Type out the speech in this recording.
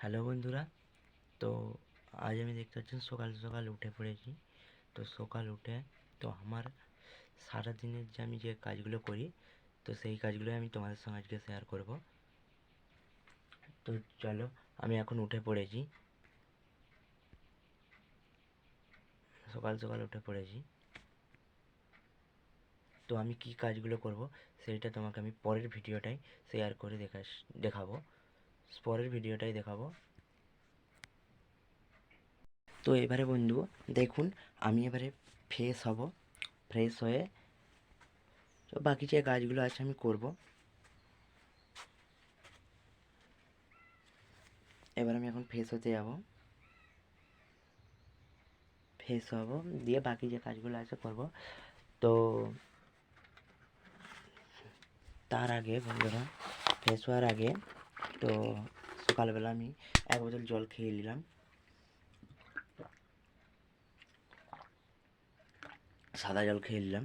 Hello বন্ধুরা, তো আজ আমি দেখতে পাচ্ছেন সকাল সকাল উঠে পড়েছি। তো সকাল উঠে, তো আমার সারাদিনের যে আমি যে কাজগুলো করি, তো সেই কাজগুলোই আমি তোমাদের সঙ্গে আজকে শেয়ার করব। তো চলো, আমি এখন উঠে পড়েছি। সকাল সকাল উঠে পড়েছি। তো আমি কি কাজগুলো করব সেইটা তোমাকে আমি পরের ভিডিওটাই শেয়ার করে দেখা দেখাবো। পরের ভিডিওটাই দেখাবো। তো এবারে বন্ধু, দেখুন, আমি এবারে ফ্রেশ হব ফ্রেশ হয়ে তো বাকি যে কাজগুলো আছে আমি করব। এবার আমি এখন ফ্রেশ হতে যাব। ফ্রেশ হব, দিয়ে বাকি যে কাজগুলো আছে করব। তো তার আগে বন্ধুরা ফ্রেশ হওয়ার আগে তো সকালবেলা আমি এক বোতল জল খেয়ে নিলাম। সাদা জল খেয়ে নিলাম।